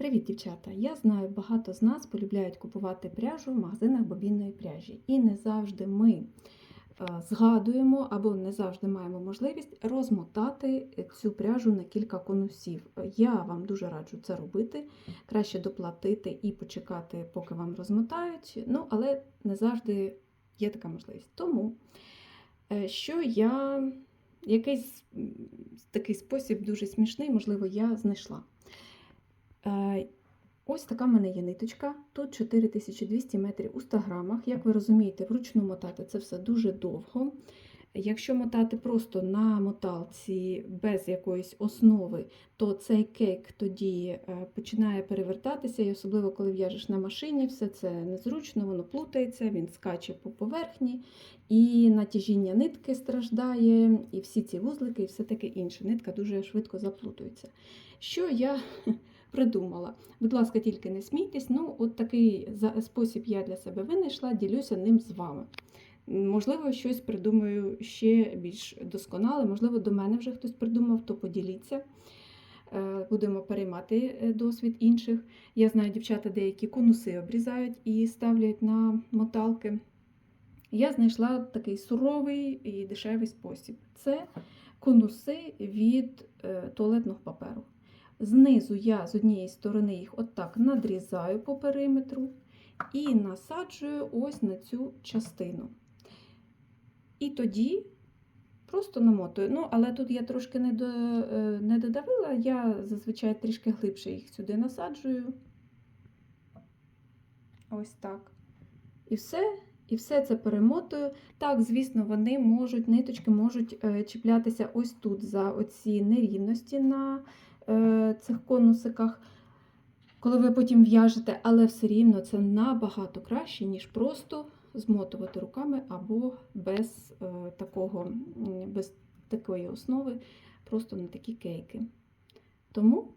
Привіт, дівчата! Я знаю, багато з нас полюбляють купувати пряжу в магазинах бобінної пряжі. І не завжди ми е, згадуємо або не завжди маємо можливість розмотати цю пряжу на кілька конусів. Я вам дуже раджу це робити. Краще доплатити і почекати, поки вам розмотають. Ну, але не завжди є така можливість. Тому е, що я якийсь такий спосіб дуже смішний, можливо, я знайшла. Е, Ось така в мене є ниточка. Тут 4200 метрів у 100 грамах. Як ви розумієте, вручну мотати це все дуже довго. Якщо мотати просто на моталці без якоїсь основи, то цей кейк тоді е, починає перевертатися, і особливо коли в'яжеш на машині, все це незручно, воно плутається, він скаче по поверхні, і натяжіння нитки страждає, і всі ці вузлики, і все таке інше. Нитка дуже швидко заплутується. Що я придумала? Будь ласка, тільки не смійтесь. Ну, от такий спосіб я для себе винайшла, ділюся ним з вами. Можливо, щось придумаю ще більш досконале, можливо, до мене вже хтось придумав, то поділіться. Е, Будемо переймати е, досвід інших. Я знаю, дівчата деякі конуси обрізають і ставлять на моталки. Я знайшла такий суровий і дешевий спосіб. Це конуси від е, туалетного паперу. Знизу я з однієї сторони їх отак надрізаю по периметру і насаджую ось на цю частину. І тоді просто намотую. Ну, але тут я трошки не, до, е, не додавила, я зазвичай трішки глибше їх сюди насаджую. Ось так. І все. І все це перемотую. Так, звісно, вони можуть, ниточки можуть е, чіплятися ось тут за оці нерівності на цих конусиках, коли ви потім в'яжете, але все рівно це набагато краще, ніж просто змотувати руками або без е, такого, без такої основи, просто на такі кейки. Тому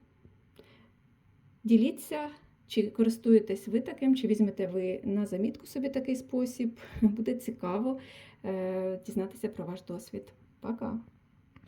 діліться. Чи користуєтесь ви таким, чи візьмете ви на замітку собі такий спосіб? Буде цікаво е, дізнатися про ваш досвід. Пока!